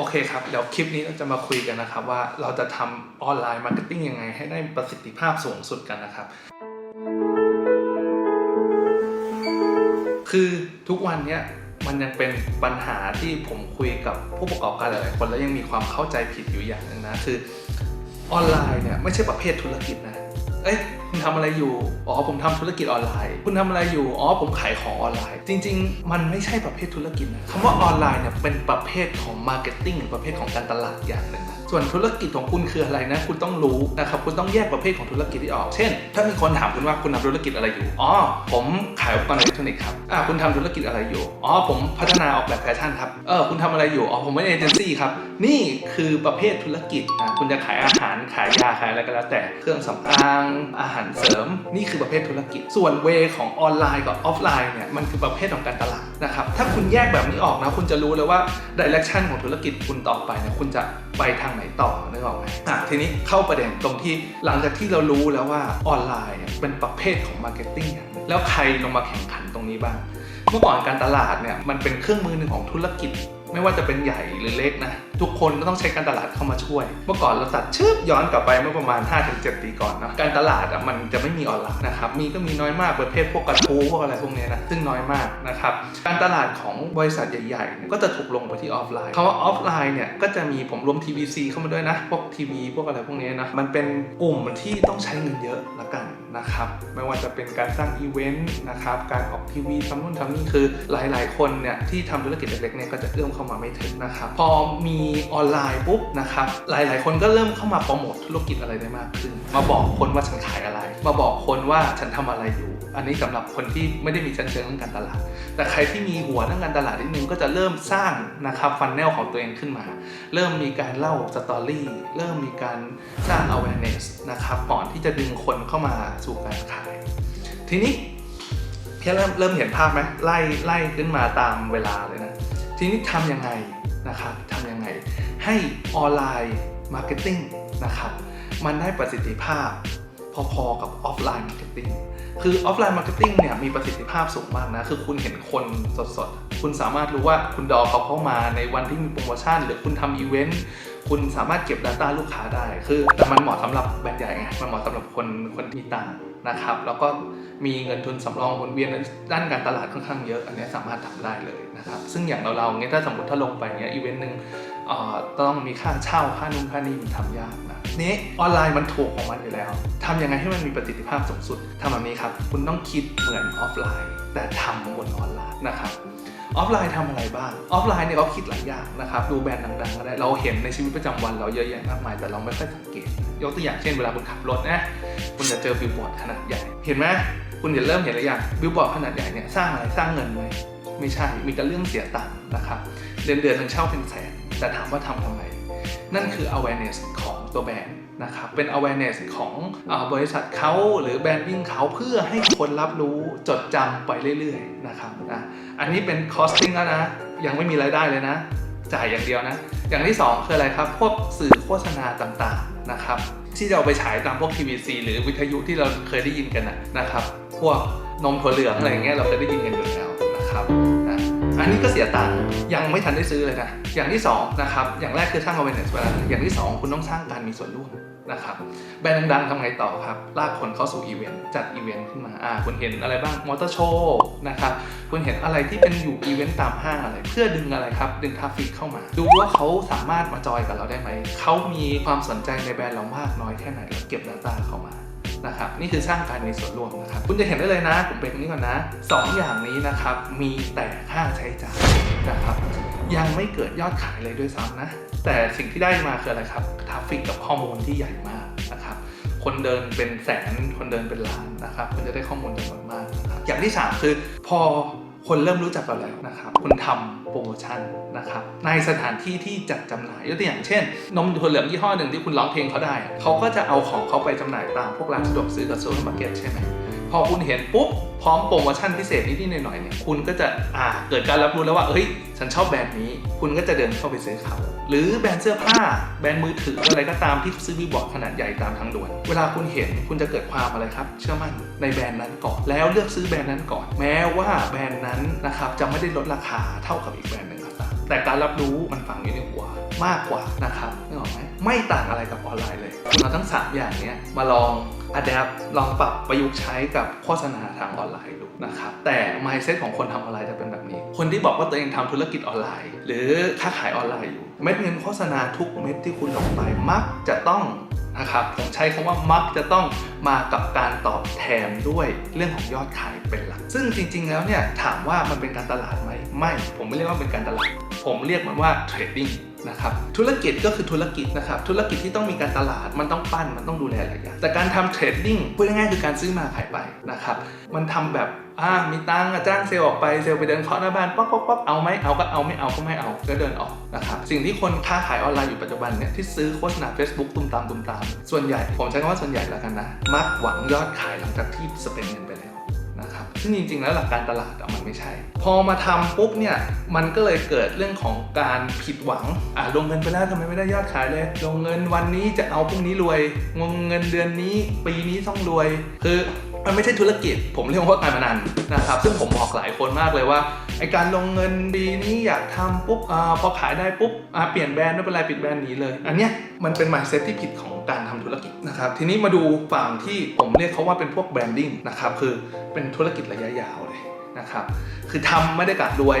โอเคครับ เดี๋ยวคลิปนี้เราจะมาคุยกันนะครับ ว่าเราจะทำออนไลน์มาร์เก็ตติ้งยังไง ให้ได้ประสิทธิภาพสูงสุดกันนะครับ คือทุกวันเนี้ยมันยังเป็นปัญหาที่ผมคุยกับผู้ประกอบการหลายๆคนแล้วยังมีความเข้าใจผิดอยู่อย่างหนึ่งนะคือออนไลน์เนี่ยไม่ใช่ประเภทธุรกิจนะ เอ้ยคุณทำอะไรอยู่ อ๋อผมทำธุรกิจออนไลน์ คุณทำอะไรอยู่ อ๋อผมขายของออนไลน์ จริง ๆ มันไม่ใช่ประเภทธุรกิจนะคำว่าออนไลน์เนี่ยเป็นประเภทของมาร์เก็ตติ้งหรือประเภทของการตลาดอย่างหนึ่งนะ ส่วนธุรกิจของคุณคืออะไรนะคุณต้องรู้นะครับคุณต้องแยกประเภทของธุรกิจที่ออก เช่น ถ้ามีคนถามคุณว่าคุณทำธุรกิจอะไรอยู่อ๋อผมขายอุปกรณ์อิเล็กทรอนิกส์ครับอ่าคุณทำธุรกิจอะไรอยู่อ๋อผมพัฒนาออกแบบแฟชั่นครับเออคุณทำอะไรอยู่อ๋อผมเป็นเอเจนซี่ครับนี่คือประเภทธุรกิจอะคุณจะขายอาหารขายยาขายอะไรก็แล้วแต่เครื่องสำอางอาหารเสริม นี่คือประเภทธุรกิจ ส่วนเวของออนไลน์กับออฟไลน์เนี่ยมันคือประเภทของการตลาด นะครับ ถ้าคุณแยกแบบนี้ออกนะ คุณจะรู้เลยว่าดิเรกชันของธุรกิจคุณต่อไปนะคุณจะไปทางไหนต่อนึกออกไหมอะทีนี้เข้าประเด็นตรงที่หลังจากที่เรารู้แล้วว่าออนไลน์เป็นประเภทของมาร์เก็ตติ้งแล้วใครลงมาแข่งขันตรงนี้บ้าง เมื่อก่อนการตลาดเนี่ยมันเป็นเครื่องมือหนึ่งของธุรกิจ ไม่ว่าจะเป็นใหญ่หรือเล็กนะ ทุกคนก็ต้องใช้การตลาดเข้ามาช่วย เมื่อก่อนเราตัดชืบย้อนกลับไปเมื่อประมาณ 5-7 ปีก่อนเนาะการตลาดอะมันจะไม่มีออนไลน์นะครับมีก็มีน้อยมากประเภทพวกกระทู้พวกอะไรพวกเนี้ยนะซึ่งน้อยมากนะครับการตลาดของบริษัทใหญ่ๆเนี่ยก็จะถูกลงไปที่ออฟไลน์คำว่าออฟไลน์เนี่ยก็จะมีผมรวม TVC เข้ามาด้วยนะพวกทีวีพวกอะไรพวกเนี้ยนะมันเป็นกลุ่มที่ต้องใช้เงินเยอะละกันนะครับไม่ว่าจะเป็นการสร้างอีเวนต์นะครับการออกทีวีทำนู่นทำนี่คือหลาย ๆ คนเนี่ยที่ทำธุรกิจเล็กๆเนี่ยก็จะเอื้อมเข้ามาไม่ถึงนะครับพอมีออนไลน์ปุ๊บนะครับ หลาย ๆ คนก็เริ่มเข้ามาโปรโมทธุรกิจอะไรได้มากขึ้น มาบอกคนว่าฉันขายอะไร มาบอกคนว่าฉันทำอะไรอยู่ อันนี้สำหรับคนที่ไม่ได้มีชั้นเชิงเรื่องการตลาด แต่ใครที่มีหัวเรื่องการตลาดนิดนึงก็จะเริ่มสร้างนะครับฟันแนลของตัวเองขึ้นมา เริ่มมีการเล่าสตอรี่ เริ่มมีการสร้าง awareness นะครับก่อนที่จะดึงคนเข้ามาสู่การขาย ทีนี้เพี่เริ่มเริ่มเห็นภาพไหมไล่ไล่ขึ้นมาตามเวลาเลยนะ ทีนี้ทำยังไง นะครับทำยังไงให้ออนไลน์มาร์เก็ตติ้งนะครับมันได้ประสิทธิภาพพอๆกับออฟไลน์มาร์เก็ตติ้งคือออฟไลน์มาร์เก็ตติ้งเนี่ยมีประสิทธิภาพสูงมากนะ คือคุณเห็นคนสดๆ คุณสามารถรู้ว่าคุณดอเขาเข้ามาในวันที่มีโปรโมชั่น หรือคุณทำอีเวนต์ คุณสามารถเก็บ Data ลูกค้าได้ คือแต่มันเหมาะสำหรับแบรนด์ใหญ่ไง มันเหมาะสำหรับคนคนที่มีตัง นะครับ แล้วก็มีเงินทุนสำรองวนเวียนด้านการตลาดค่อนข้างเยอะ อันนี้สามารถทำได้เลยนะครับ ซึ่งอย่างเราเราๆเงี้ยถ้าสมมติถ้าลงไปเงี้ยอีเวนต์หนึ่งต้องมีค่าเช่าค่านู่นค่านี่มันทำยากนะนี้ออนไลน์มันถูกของมันอยู่แล้วทำยังไงให้มันมีประสิทธิภาพสูงสุดทำแบบนี้ครับ คุณต้องคิดเหมือนออฟไลน์ แต่ทำบนออนไลน์นะครับออฟไลน์ทำอะไรบ้าง ออฟไลน์เนี่ยเขาคิดหลายอย่างนะครับ ดูแบรนด์ดังๆก็ได้ เราเห็นในชีวิตประจำวันเราเยอะแยะมากมาย แต่เราไม่ค่อยสังเกต ยกตัวอย่างเช่นเวลาคุณขับรถนะคุณจะเจอบิลบอร์ดขนาดใหญ่ เห็นไหมคุณจะเริ่มเห็นหรือยังบิลบอร์ดขนาดใหญ่เนี่ยสร้างอะไรสร้างเงินไหมไม่ใช่มีแต่เรื่องเสียตังค์นะครับเดือนเดือนหนึงเช่าเป็นแสนแต่ถามว่าทำทำไมนั่นคือ awareness ของตัวแบรนด์นะครับเป็น awareness ของอบริษัทเขาหรือแบรนดิ้งเขาเพื่อให้คนรับรู้จดจำไปเรื่อยๆนะครับนะอันนี้เป็น costing แล้วนะ ยังไม่มีรายได้เลยนะ จ่ายอย่างเดียวนะ อย่างที่ 2 คืออะไรครับ พวกสื่อโฆษณาต่างๆ นะครับที่เราไปฉายตามพวก TVC หรือวิทยุที่เราเคยได้ยินกันนะครับ พวกนมถั่วเหลืองอะไรเงี้ยเราเคยได้ยินกันอยู่แล้วนะครับนะอันนี้ก็เสียตังค์ยังไม่ทันได้ซื้อเลยนะ อย่างที่2นะครับอย่างแรกคือสร้าง awareness ไปแล้วอย่างที่ 2 คุณต้องสร้างการมีส่วนร่วม นะครับแบรนด์ดังๆทำไงต่อครับ ลากคนเข้าสู่อีเวนต์จัดอีเวนต์ขึ้นมาอ่าคุณเห็นอะไรบ้างมอเตอร์โชว์นะครับคุณเห็นอะไรที่เป็นอยู่อีเวนต์ตามห้างอะไร เพื่อดึงอะไรครับ ดึงทราฟฟิกเข้ามา ดูว่าเขาสามารถมาจอยกับเราได้ไหมเขามีความสนใจในแบรนด์เรามากน้อยแค่ไหนแล้วเก็บ Data เข้ามา นะครับนี่คือสร้างการมีส่วนร่วมนะครับคุณจะเห็นได้เลยนะผมเป็นตรงนี้ก่อนนะสองอย่างนี้นะครับมีแต่ค่าใช้จ่ายนะครับยังไม่เกิดยอดขายเลยด้วยซ้ำนะ แต่สิ่งที่ได้มาคืออะไรครับทราฟฟิกกับข้อมูลที่ใหญ่มากนะครับคนเดินเป็นแสนคนเดินเป็นล้านนะครับคุณจะได้ข้อมูลจำนวนมากนะครับอย่างที่ 3 คือพอ คนเริ่มรู้จักเราแล้วนะครับคุณทำโปรโมชั่นนะครับในสถานที่ที่จัดจำหน่ายยกตัวอย่างเช่น นมถั่วเหลืองยี่ห้อหนึ่งที่คุณร้องเพลงเขาได้ เขาก็จะเอาของเขาไปจำหน่ายตามพวกร้านสะดวกซื้อกับซูเปอร์มาร์เก็ตใช่ไหมพอคุณเห็นปุ๊บพร้อมโปรโมชั่นพิเศษนิดๆหน่อยๆเนี่ยคุณก็จะอ่าเกิดการรับรู้แล้วว่าเฮ้ยฉันชอบแบรนด์นี้ คุณก็จะเดินเข้าไปซื้อเขา หรือแบรนด์เสื้อผ้า แบรนด์มือถืออะไรก็ตามที่ซื้อบิลบอร์ดขนาดใหญ่ตามทางด่วน เวลาคุณเห็นคุณจะเกิดความอะไรครับ เชื่อมั่นในแบรนด์นั้นก่อน แล้วเลือกซื้อแบรนด์นั้นก่อน แม้ว่าแบรนด์นั้นนะครับจะไม่ได้ลดราคาเท่ากับอีกแบรนด์หนึ่งก็ตามแต่การรับรู้มันฝังอยู่ในหัวมากกว่านะครับนึกออกไหมไม่ต่างอะไรกับออนไลน์เลยเอาทั้ง 3 อย่างนี้มาลองอัดแอปลองปรับประยุกต์ใช้กับโฆษณาทางออนไลน์ดูนะครับแต่ mindset ของคนทำออนไลน์จะเป็นแบบ คนที่บอกว่าตัวเองทำธุรกิจออนไลน์ หรือค้าขายออนไลน์อยู่ เม็ดเงินโฆษณาทุกเม็ดที่คุณลงไปมักจะต้องนะครับผมใช้คำว่ามักจะต้องมากับการตอบแทนด้วยเรื่องของยอดขายเป็นหลัก ซึ่งจริง ๆ แล้วเนี่ยถามว่ามันเป็นการตลาดไหมไม่ ผมไม่เรียกว่าเป็นการตลาด ผมเรียกมันว่าเทรดดิ้งนะครับธุรกิจก็คือธุรกิจนะครับธุรกิจที่ต้องมีการตลาดมันต้องปั้นมันต้องดูแลหลายอย่างแต่การทำเทรดดิ้งพูดง่ายๆคือการซื้อมาขายไปนะครับมันทำแบบ อ่ามีตังค์จ้างเซลล์ออกไปเซลล์ไปเดินเคาะหน้าบ้านป๊อกป๊อกป๊อกเอาไหมเอาก็เอาไม่เอาก็ไม่เอาก็เดินออกนะครับสิ่งที่คนค้าขายออนไลน์อยู่ปัจจุบันเนี่ยที่ซื้อโฆษณา Facebook ตุ้มตามตุ้มตาม ส่วนใหญ่ผมใช้คำว่าส่วนใหญ่แล้วกันนะ มักหวังยอดขายหลังจากที่สเปนเงินไปแล้วนะครับซึ่งจริงๆ แล้วหลักการตลาดมันไม่ใช่ พอมาทำปุ๊บเนี่ย มันก็เลยเกิดเรื่องของการผิดหวัง อะลงเงินไปแล้วทำไมไม่ได้ยอดขายเลย ลงเงินวันนี้จะเอาพรุ่งนี้รวย งงเงินเดือนนี้ ปีนี้ต้องรวย คือ มันไม่ใช่ธุรกิจ ผมเรียกว่าการพนันนะครับ ซึ่งผมบอกหลายคนมากเลยว่าไอการลงเงินดีนี้อยากทำปุ๊บอาพอขายได้ปุ๊บอ่าเปลี่ยนแบรนด์ไม่เป็นไรปิดแบรนด์นี้เลย อันเนี้ยมันเป็น mindset ที่ผิดของการทำธุรกิจนะครับทีนี้มาดูฝั่งที่ผมเรียกเขาว่าเป็นพวกแบรนดิ้งนะครับคือเป็นธุรกิจระยะยาวเลย นะครับ คือทำไม่ได้กะรวย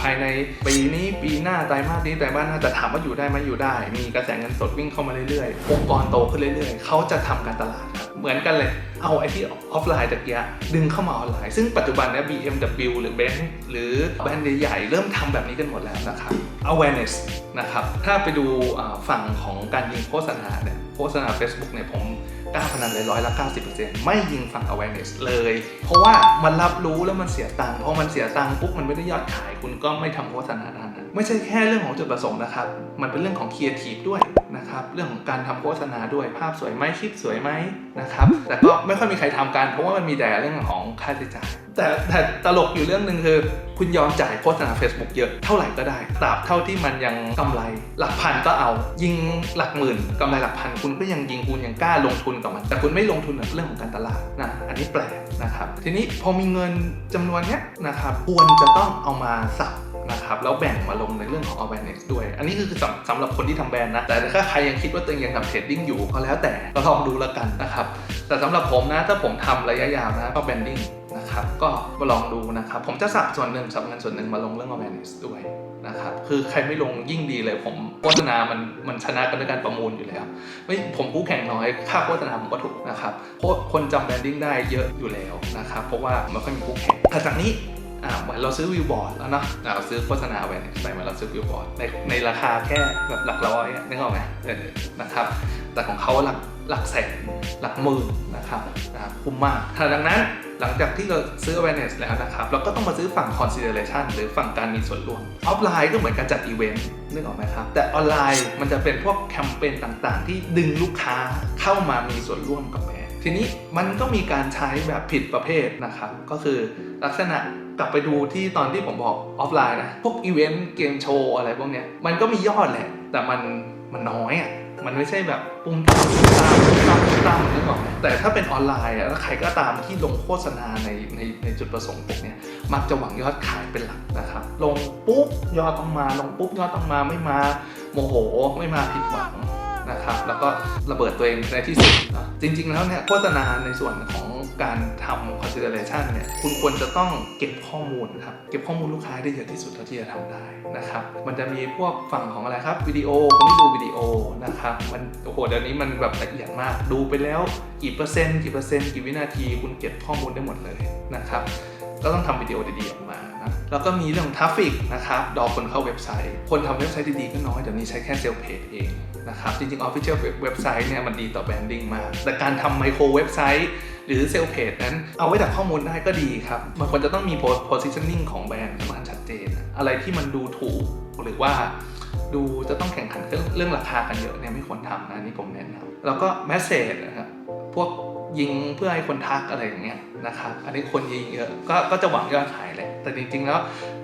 ภายในปีนี้ปีหน้าไตรมาสนี้ไตรมาสหน้าแต่ถามว่าอยู่ได้ไหมอยู่ได้ มีกระแสเงินสดวิ่งเข้ามาเรื่อยๆองค์กรโตขึ้นเรื่อยๆ เขาจะทำการตลาดครับเหมือนกันเลย เอาไอที่ออฟไลน์ตะเกียะดึงเข้ามาออนไลน์ ซึ่งปัจจุบันเนี้ย BMW หรือ Benz หรือแบรนด์ใหญ่ๆเริ่มทำแบบนี้กันหมดแล้วนะครับ awareness นะครับถ้าไปดูฝั่งของการยิงโฆษณาเนี่ยโฆษณา Facebook เนี่ยผม กล้าพนันเลยร้อยละ 90%ไม่ยิงฝั่ง awareness เลย เพราะว่ามันรับรู้แล้วมันเสียตังค์พอมันเสียตังค์ปุ๊บมันไม่ได้ยอดขาย คุณก็ไม่ทำโฆษณาดัน ไม่ใช่แค่เรื่องของจุดประสงค์นะครับ มันเป็นเรื่องของ creative ด้วยนะครับ เรื่องของการทำโฆษณาด้วยภาพสวยไหมคลิปสวยไหมนะครับ แต่ก็ไม่ค่อยมีใครทำกันเพราะว่ามันมีแต่เรื่องของค่าใช้จ่าย แต่แต่ตลกอยู่เรื่องหนึ่งคือ คุณยอมจ่ายโฆษณา Facebook เยอะเท่าไหร่ก็ได้ตราบเท่าที่มันยังกำไรหลักพันก็เอา ยิงหลักหมื่นกำไรหลักพันคุณก็ยังยิงคุณยังกล้าลงทุนกับมัน แต่คุณไม่ลงทุนกับเรื่องของการตลาดนะอันนี้แปลกนะครับ ทีนี้พอมีเงินจำนวนเนี้ยนะครับควรจะต้องเอามาสับ นะครับแล้วแบ่งมาลงในเรื่องของ awareness ด้วย อันนี้คือสำสำหรับคนที่ทำแบรนด์นะ แต่ถ้าใครยังคิดว่าตัวเองยังทำเทรดดิ้งอยู่ก็แล้วแต่ก็ลองดูแล้วกันนะครับแต่สำหรับผมนะถ้าผมทำระยะยาวนะก็แบรนดิ้งนะครับก็มาลองดูนะครับ ผมจะสับส่วนหนึ่งสับเงินส่วนหนึ่งมาลงเรื่อง awareness ด้วยนะครับคือใครไม่ลงยิ่งดีเลยผมโฆษณามันมันชนะกันด้วยการประมูลอยู่แล้ว ไม่ผมคู่แข่งน้อยค่าโฆษณาผมก็ถูกนะครับเพราะคนจำแบรนดิ้งได้เยอะอยู่แล้วนะครับเพราะว่าไม่ค่อยมีคู่แข่งถัดจากนี้ อ่าเหมือนเราซื้อวิวบอร์ดแล้วเนาะอ่าเราซื้อโฆษณาไปเนี่ยไปเหมือนเราซื้อวิวบอร์ดในในราคาแค่แบบหลักร้อยอะนึกออกไหมเออนะครับ แต่ของเขาหลักหลักแสนหลักหมื่นนะครับนะครับคุ้มมากถ้าดังนั้นหลังจากที่เราซื้อ awareness แล้วนะครับเราก็ต้องมาซื้อฝั่ง consideration หรือฝั่งการมีส่วนร่วมออฟไลน์ก็เหมือนการจัดอีเวนต์นึกออกไหมครับแต่ออนไลน์มันจะเป็นพวกแคมเปญต่างๆ ที่ดึงลูกค้าเข้ามามีส่วนร่วมกับแบรนด์ ทีนี้มันก็มีการใช้แบบผิดประเภทนะครับ ก็คือลักษณะกลับไปดูที่ตอนที่ผมบอกออฟไลน์นะ พวกอีเวนต์เกมโชว์อะไรพวกเนี้ย มันก็มียอดแหละ แต่มันมันน้อยอะ มันไม่ใช่แบบปุ่มตามตามตามตามนึกออกแต่ถ้าเป็นออนไลน์อะแล้วใครก็ตามที่ลงโฆษณาในในในจุดประสงค์พวกเนี้ยมักจะหวังยอดขายเป็นหลักนะครับ ลงปุ๊บยอดต้องมา ลงปุ๊บยอดต้องมาไม่มาโมโห ไม่มาผิดหวัง นะครับแล้วก็ระเบิดตัวเองในที่สุดนะจริง ๆ แล้วเนี่ยโฆษณาในส่วนของการทำ consideration เนี่ยคุณควรจะต้องเก็บข้อมูลครับเก็บข้อมูลลูกค้าได้เยอะที่สุดเท่าที่จะทำได้นะครับมันจะมีพวกฝั่งของอะไรครับวิดีโอคนที่ดูวิดีโอนะครับมันโอ้โหเดี๋ยวนี้มันแบบละเอียดมากดูไปแล้วกี่เปอร์เซ็นต์กี่เปอร์เซ็นต์กี่วินาที คุณเก็บข้อมูลได้หมดเลยนะครับก็ต้องทำวิดีโอดีๆออก แล้วก็มีเรื่องทราฟฟิกนะครับ ดอคนเข้าเว็บไซต์ คนทำเว็บไซต์ดีๆก็น้อย เดี๋ยวนี้ใช้แค่เซลเพจเองนะครับ จริงๆ Official เว็บไซต์เนี่ยมันดีต่อแบรนดิ้งมาก แต่การทำไมโครเว็บไซต์ หรือเซลเพจนั้นเอาไว้ดักข้อมูลได้ก็ดีครับ มันควรจะต้องมี positioning ของแบรนด์ให้มันชัดเจน อะไรที่มันดูถูกหรือว่าดูจะต้องแข่งขันเรื่องเรื่องราคากันเยอะเนี่ยไม่ควรทำนะนนี่ผมแนะนำแล้วก็แมสเซจนะครับพวก ยิงเพื่อให้คนทักอะไรอย่างเงี้ยนะครับ อันนี้คนยิงเยอะก็ก็จะหวังยอดขายแหละ แต่จริงๆแล้ว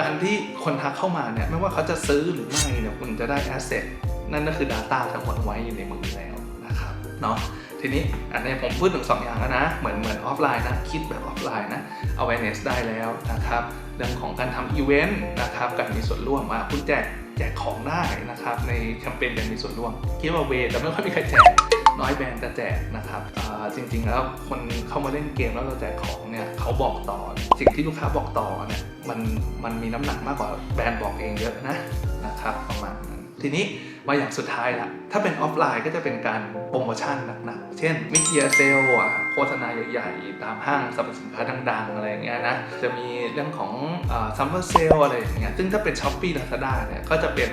การที่คนทักเข้ามาเนี่ยไม่ว่าเขาจะซื้อหรือไม่เนี่ยคุณจะได้แอสเซทนั่นก็คือ Data ทั้งหมดไว้อยู่ในมือแล้วนะครับเนาะทีนี้อันนี้ผมพูดถึงสองอย่างแล้วนะ เหมือนเหมือนออฟไลน์นะ คิดแบบออฟไลน์นะ awareness ได้แล้วนะครับ เรื่องของการทำอีเวนต์นะครับการมีส่วนร่วมมาคุณแจกแจกของได้นะครับ ในแคมเปญยังมีส่วนร่วมคิดว่าเวแต่ไม่ค่อยมีใครแจกน้อยแบรนด์จะแจกนะครับ จริงๆแล้วคนเข้ามาเล่นเกมแล้วเราแจกของเนี่ยเขาบอกต่อ สิ่งที่ลูกค้าบอกต่อเนี่ยมันมันมีน้ำหนักมากกว่าแบรนด์บอกเองเยอะนะนะครับประมาณนั้นทีนี้มาอย่างสุดท้ายละถ้าเป็นออฟไลน์ก็จะเป็นการโปรโมชั่นหนักๆ เช่นมิเทียเซลอะโฆษณาใหญ่ๆ ตามห้างสรรพสินค้าดังๆ อะไรอย่างเงี้ยนะ จะมีเรื่องของซัมเมอร์เซลอะไรอย่างเงี้ย ซึ่งถ้าเป็น s h อ p e e Lazada เนี่ย ก็จะเป็น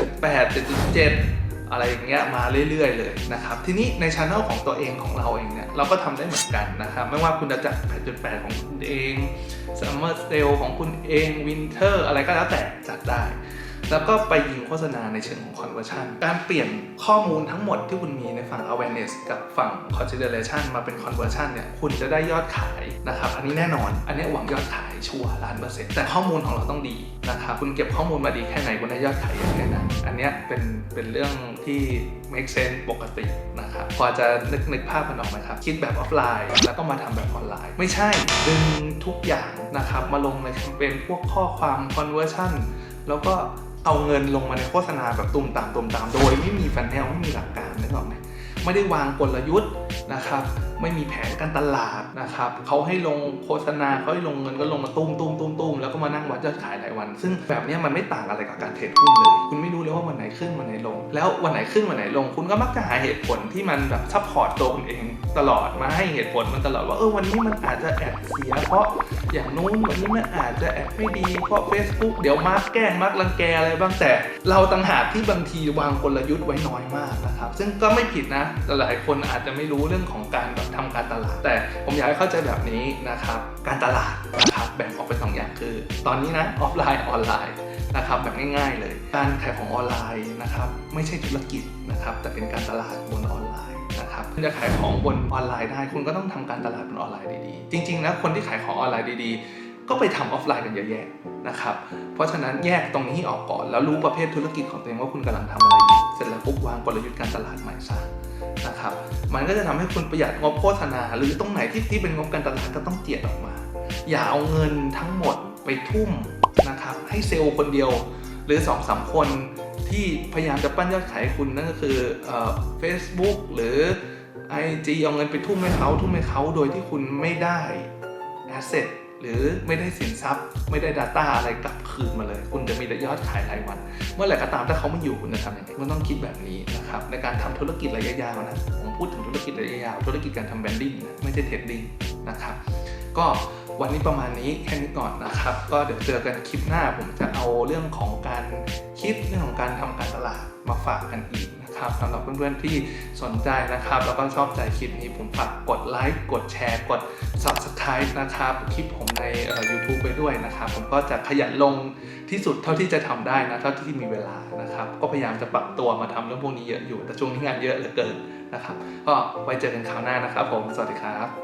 88 7.7 อะไรอย่างเงี้ยมาเรื่อยๆ เลยนะครับ ทีนี้ในช anel ของตัวเองของเราเองเนี่ย เราก็ทำได้เหมือนกันนะครับ ไม่ว่าคุณจะจัด8.8 ของคุณเอง Summer Sale ของคุณเอง Winter อะไรก็แล้วแต่จัดได้ แล้วก็ไปยิงโฆษณาในเชิงของ conversion การเปลี่ยนข้อมูลทั้งหมดที่คุณมีในฝั่ง awareness กับฝั่ง consideration มาเป็น conversion เนี่ยคุณจะได้ยอดขายนะครับอันนี้แน่นอน อันนี้หวังยอดขายชัวร์ล้านเปอร์เซ็นต์แต่ข้อมูลของเราต้องดีนะครับคุณเก็บข้อมูลมาดีแค่ไหนคุณได้ยอดขายอย่างแค่นั้นอันนี้เป็นเป็นเรื่องที่ make sense ปกตินะครับพอจะนึกนึกภาพมันออกไหมครับ คิดแบบออฟไลน์แล้วก็มาทำแบบออนไลน์ ไม่ใช่ดึงทุกอย่างนะครับมาลงในแคมเปญพวกข้อความ conversion แล้วก็ เอาเงินลงมาในโฆษณาแบบตุ่มตามตุ่มตาม โดยไม่มีฟันแนลไม่มีหลักการนึกออกไหมไม่ได้วางกลยุทธ์นะครับไม่มีแผนการตลาดนะครับเขาให้ลงโฆษณาเขาให้ลงเงินก็ลงมาตุ้มตุ้มตุ้มตุ้มแล้วก็มานั่งวัดยอดขายรายวัน ซึ่งแบบนี้มันไม่ต่างอะไรกับการเทรดหุ้นเลย คุณไม่รู้เลยว่าวันไหนขึ้นวันไหนลง แล้ววันไหนขึ้นวันไหนลง คุณก็มักจะหาเหตุผลที่มันแบบซัพพอร์ตตัวคุณเองตลอดมาให้เหตุผลมันตลอดว่าเออวันนี้มันอาจจะแอบเสีย เพราะอย่างนู้นวันนี้มันอาจจะแอบไม่ดีเพราะ Facebook เดี๋ยวมาร์กแกล้งมาร์กรังแกอะไรบ้างแต่ เราต่างหากที่บางทีวางกลยุทธ์ไว้น้อยมากนะครับซึ่งก็ไม่ผิดนะหลายคนอาจจะไม่รู้เรื่องของการแบบทำการตลาด แต่ผมอยากให้เข้าใจแบบนี้นะครับ การตลาดนะครับแบ่งออกเป็นสองอย่างคือ ตอนนี้นะออฟไลน์ออนไลน์นะครับแบบง่ายๆเลย การขายของออนไลน์นะครับไม่ใช่ธุรกิจนะครับแต่เป็นการตลาดบนออนไลน์นะครับคุณจะขายของบนออนไลน์ได้ คุณก็ต้องทำการตลาดบนออนไลน์ดีๆ จริงๆแล้วคนที่ขายของออนไลน์ดีๆ ก็ไปทำออฟไลน์กันเยอะแยะนะครับเพราะฉะนั้นแยกตรงนี้ออกก่อน แล้วรู้ประเภทธุรกิจของตัวเองว่าคุณกำลังทำอะไรอยู่เสร็จแล้วปุ๊บวางกลยุทธ์การตลาดใหม่ซะ นะครับ มันก็จะทำให้คุณประหยัดงบโฆษณา หรือตรงไหนที่ที่เป็นงบการตลาดก็ต้องเจียดออกมา อย่าเอาเงินทั้งหมดไปทุ่มนะครับ ให้เซลล์คนเดียว หรือ2อสามคนที่พยายามจะปั้นยอดขายคุณนั่นก็คือเอ่อ Facebook หรือ IG เอาเงินไปทุ่มให้เขาทุ่มให้เขาโดยที่คุณไม่ได้ asset หรือไม่ได้สินทรัพย์ ไม่ได้ Data อะไรกลับคืนมาเลย คุณจะมีแต่ยอดขายรายวัน เมื่อไหร่ก็ตามถ้าเขาไม่อยู่คุณจะทำยังไงมันต้องคิดแบบนี้นะครับในการทำธุรกิจระยะยาวนะผมพูดถึงธุรกิจระยะยาวธุรกิจการทำแบรนดิ้งนะไม่ใช่เทรดดิ้งนะครับก็ วันนี้ประมาณนี้แค่นี้ก่อนนะครับ ก็เดี๋ยวเจอกันคลิปหน้าผมจะเอาเรื่องของการคิดเรื่องของการทำการตลาดมาฝากกันอีกนะครับสำหรับเพื่อนๆที่สนใจนะครับ แล้วก็ชอบใจคลิปนี้ผมฝากกดไลค์กดแชร์ กด subscribe นะครับ คลิปผมใน YouTube ไปด้วยนะครับ ผมก็จะขยันลงที่สุดเท่าที่จะทำได้นะเท่าที่มีเวลานะครับ ก็พยายามจะปรับตัวมาทำเรื่องพวกนี้เยอะอยู่แต่ช่วงนี้งานเยอะเหลือเกินนะครับ ก็ไว้เจอกันคราวหน้านะครับ ผมสวัสดีครับ